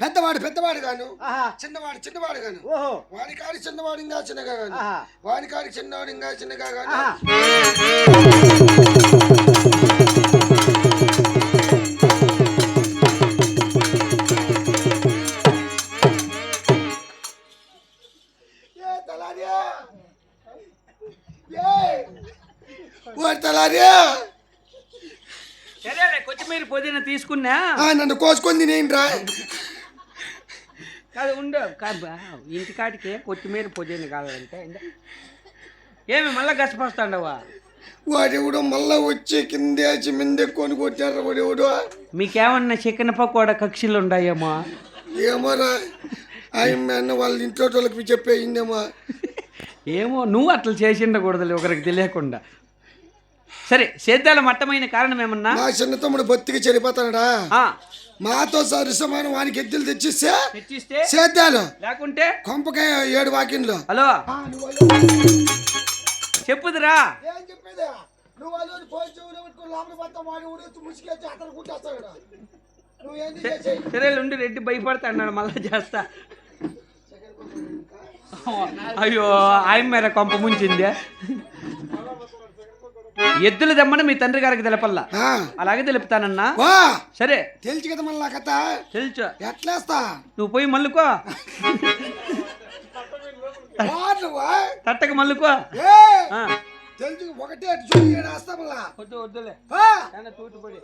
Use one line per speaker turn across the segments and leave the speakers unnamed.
పెద్దవాడు పెద్దవాడు గాను.
ఆహా.
చిన్నవాడు చిన్నవాడు గాను.
ఓహో.
వాడి కాడి చిన్నవాడు ఇంకా చిన్నగా గాను.
ఆహా.
వాడి కాడి చిన్నవాడు ఇంకా చిన్నగా గాను.
ఆహా.
ఏ తలారియా? ఏ ఓ తలారియా
సరే కొత్తిమీర పుదీనా తీసుకున్నా?
ఆ, నన్ను కోసుకొని తినేయండిరా.
కాదు ఉండు. కాదు ఇంటి కాటికి కొత్తిమీర పుదీనా కావాలంటే. ఏమి మళ్ళా గసపస్తాండవా?
వాడెవడు మళ్ళా వచ్చి కిందేసి మిందే కొని కొట్టారు వాడెవడు.
మీకేమన్నా చికెన్ పకోడా కక్షలు ఉన్నాయేమో
ఏమోరా ఆయన వాళ్ళ ఇంట్లో వాళ్ళకి చెప్పేయిందేమో
ఏమో నువ్వు అట్లా చేసి ఉండకూడదులే ఒకరికి తెలియకుండా. సరే సేద్యాల మట్టమైన కారణం ఏమన్నా?
మా చిన్న తమ్ముడు బతికి చనిపోతాడా
ఆ,
మాతో సరి సమానం వానికి ఎద్దులు తెచ్చిస్తే
తెచ్చిస్తే?
సేద్యాలు.
లేకుంటే?
కొంపకాయ ఏడు వాకిన్లు
హలో? చెప్పుదురా.
ఏం చెప్పేది? నువ్వు వాళ్ళు పోయి చెవులు పెట్టుకుని లోపల పోతాం వాడు ఊరేసి ముసుకేసి అతను కుట్టేస్తాడు నువ్వు ఏంది చేసేయి?
సరే ఉండి రెడ్డి భయపడతా అన్నాడు మళ్ళా చేస్తా. అయ్యో ఆయన మేర కొంప ముంచింది. ఎద్దులు దమ్మని మీ తండ్రి గారికి తెలపల్లా. అలాగే తెలుపుతానన్నా. సరే.
తెలిసి కదా మళ్ళా కథ?
తెలుసు.
ఎట్లేస్తా?
నువ్వు పోయి మల్లుకో? తట్టకు మల్లుకో
తెలిసి ఒకటే
వద్దు వద్దులే. తూటుపడి.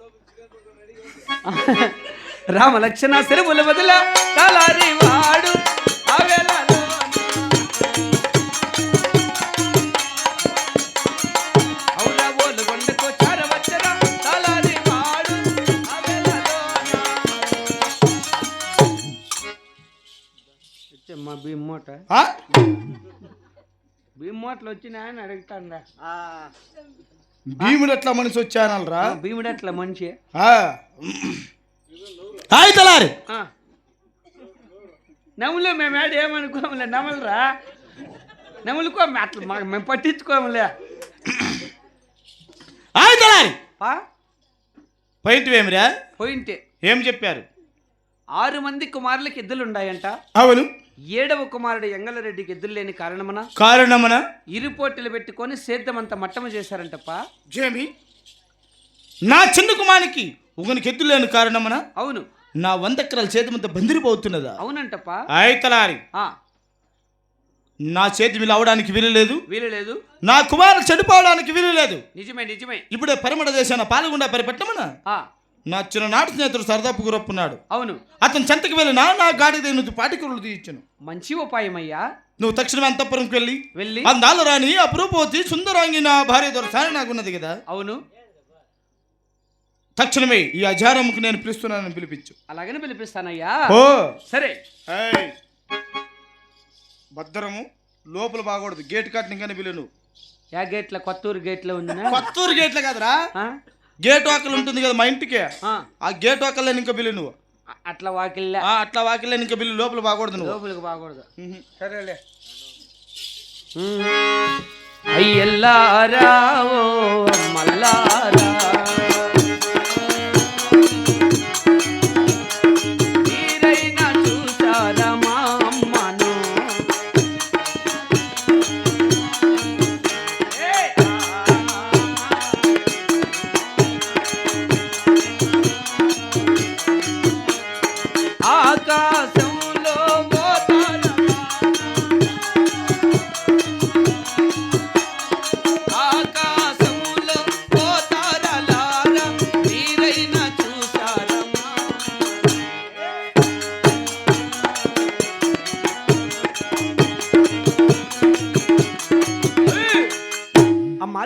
రామ లక్షణ సెరువుల వదిల. తలారి వాడు ఆవేళలో వచ్చమ్మా భీమ్ మూట
ఆ?
భీమ్ మూటలు వచ్చినాయని అడుగుతాందా?
ఆ.
భీముడు ఎట్లా మనిషి వచ్చానల్రా?
భీముడు అట్లా మనిషి?
ఆ. హాయ్ తలారి.
నవ్వులే మేము ఆడ ఏమనుకోములే నవ్వులరా నవ్వులుకో మే- అట్లా మా- మేము పట్టించుకోములే.
హాయ్ తలారి.
పా.
పాయింట్ ఏమిరా?
పోయింటే.
ఏం చెప్పారు?
ఆరు మంది కుమారులకు ఎద్దులు ఉన్నాయంట
అవును.
ఏడవ కుమారుడు ఎంగలరెడ్డికి ఎద్దులు లేని కారణమున
కారణమన
ఇరు పోటీలు పెట్టుకొని సేద్యమంత మట్టము చేశారంటప్ప.
జేమి నా చిన్న కుమానికి ఒకనికి ఎద్దు లేని కారణమన
అవును.
నా వంద ఎకరాల చేతమంతా బందిరిపోతున్నదా?
అవునంటప్ప.
హాయ్ తలారి
ఆ,
నా చేతి వీలు అవడానికి వీలు లేదు
వీలు లేదు
నా కుమారు చెడిపోవడానికి వీలు లేదు
నిజమే నిజమే.
ఇప్పుడే పరిమళ దేశాన పాల్గొండా పరిపెట్టమన
ఆ,
నా చిన్ననాటి స్నేహితుడు సరదాపు గురప్పున్నాడు
అవును.
అతను చెంతకు వెళ్ళినా నా గాడి నువ్వు పాటికరులు తీయించను.
మంచి ఉపాయం అయ్యా
నువ్వు తక్షణమే అంతఃపురంకి వెళ్ళి
వెళ్ళి.
అందాలు రాని అపురూపవతి సుందరాంగి నా భార్య దొరసాని నాకున్నది కదా.
అవును.
తక్షణమే ఈ అజారముకు నేను పిలుస్తున్నానని పిలిపించు.
అలాగనే పిలిపిస్తానయ్యా.
ఓ.
సరే.
ఏయ్. భద్రము లోపల బాగూడదు. గేట్ కట్టినగానే పిలును
యా గేట్ల కొత్తూరు గేట్లో ఉందినా
కొత్తూరు గేట్లే కదరా.
ఆ?
గేట్ వాకలు ఉంటుంది కదా మా ఇంటికి.
ఆ,
గేట్ వాకల్లో ఇంకా బిల్లు నువ్వు.
అట్లా వాకిల్లా.
ఆ, అట్లా వాకిల్లో ఇంకా బిల్లు లోపల బాగూడదు నువ్వు.
లోపలికి బాగూడదు. సరేలే. అయ్యల్లారా మల్లారా.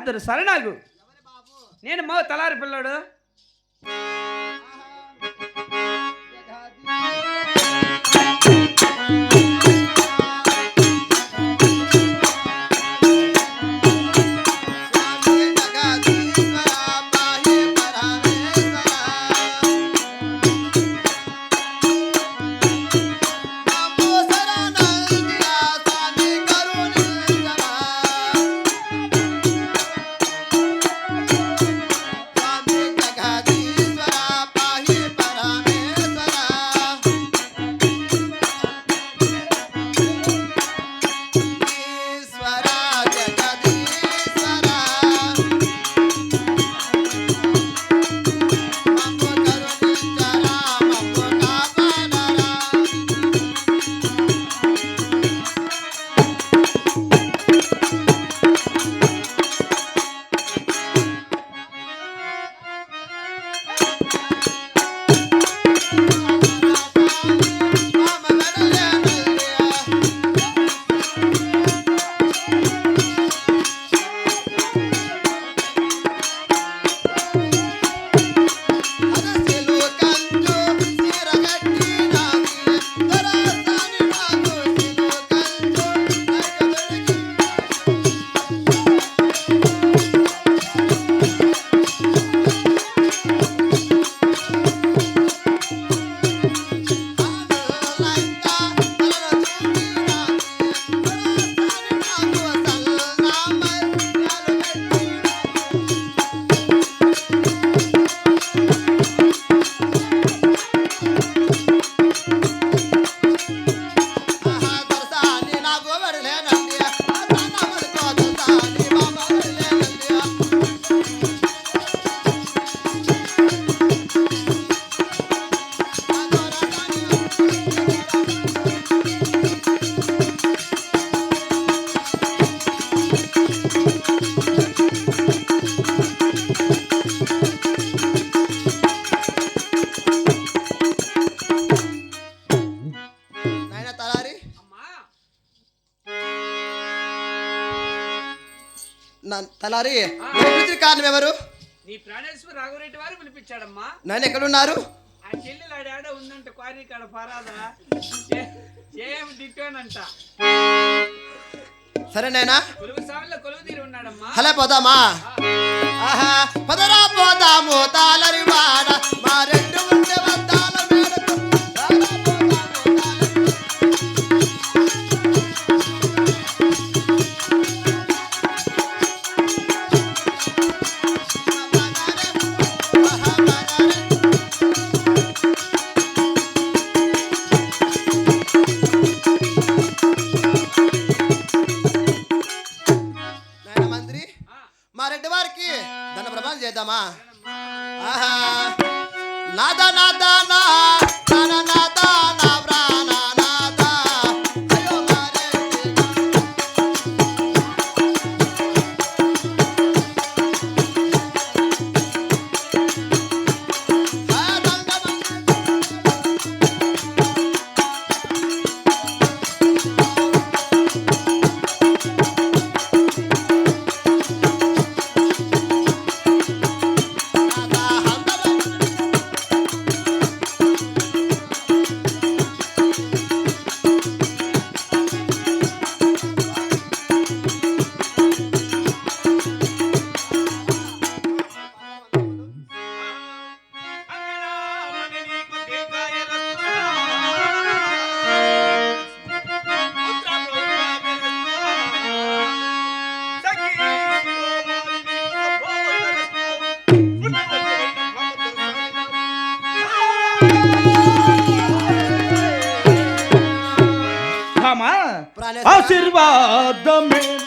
అద్దరు సరణాగు నేను మా తలారి పిల్లాడు.
తలారి నీ పిలిచిన కారణం ఎవరు?
నీ ప్రాణేశ్వర రాఘవరెడ్డి వారు పిలిపించాడమ్మా.
నన్ను ఎక్కడున్నారు?
ఆ చెల్లెలు ఆడాడ ఉందంట క్వారీ కాడ పరాదా? ఏం దిట్టానంట.
సరే నాయనా.
కొలువు సావిలో కొలువు తీరి ఉన్నాడమ్మా.
హలే పోదామా? ఆహా పదరా పోదాము తాళరి వాడ. మా రెండు ప్రాణేశ్వర.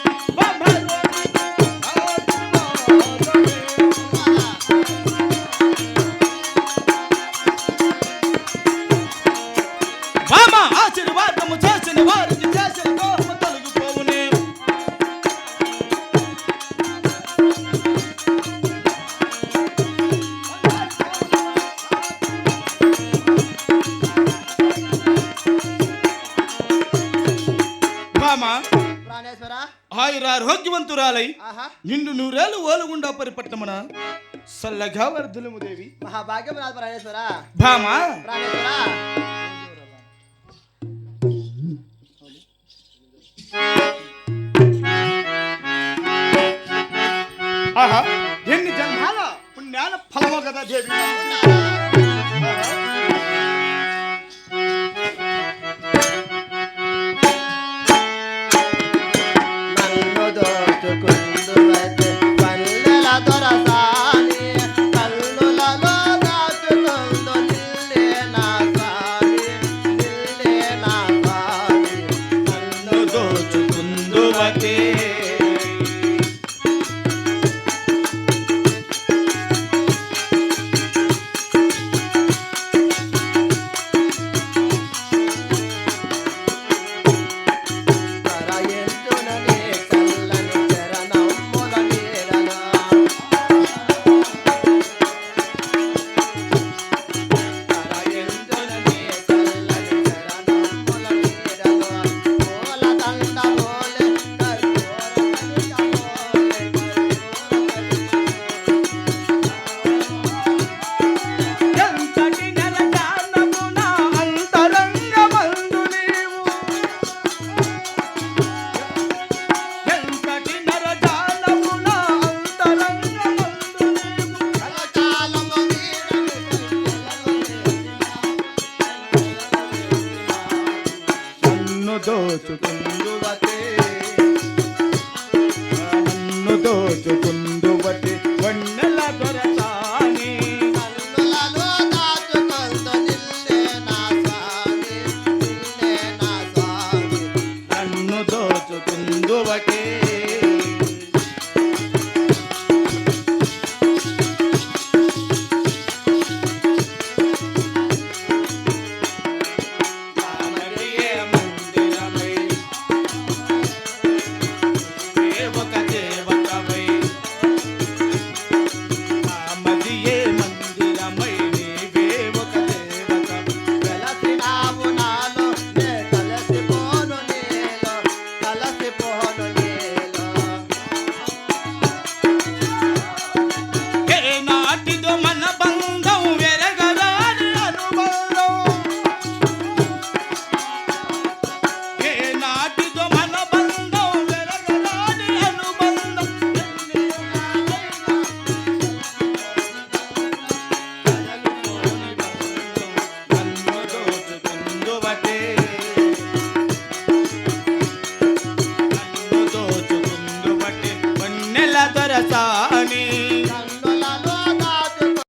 ప్రాణేశ్వర?
ఆయురారోగ్యవంతురాలై
ఆహా.
నిండు నూరేళ్ళు ఓలుగుండా పరిపట్టమన సల్లగా వర్ధులము దేవి.
మహాభాగ్యం రాదు ప్రాణేశ్వర.
భామ.
ప్రాణేశ్వర.
ఆహా ఎన్ని జన్మాల పుణ్యాల ఫలము కదా దేవి.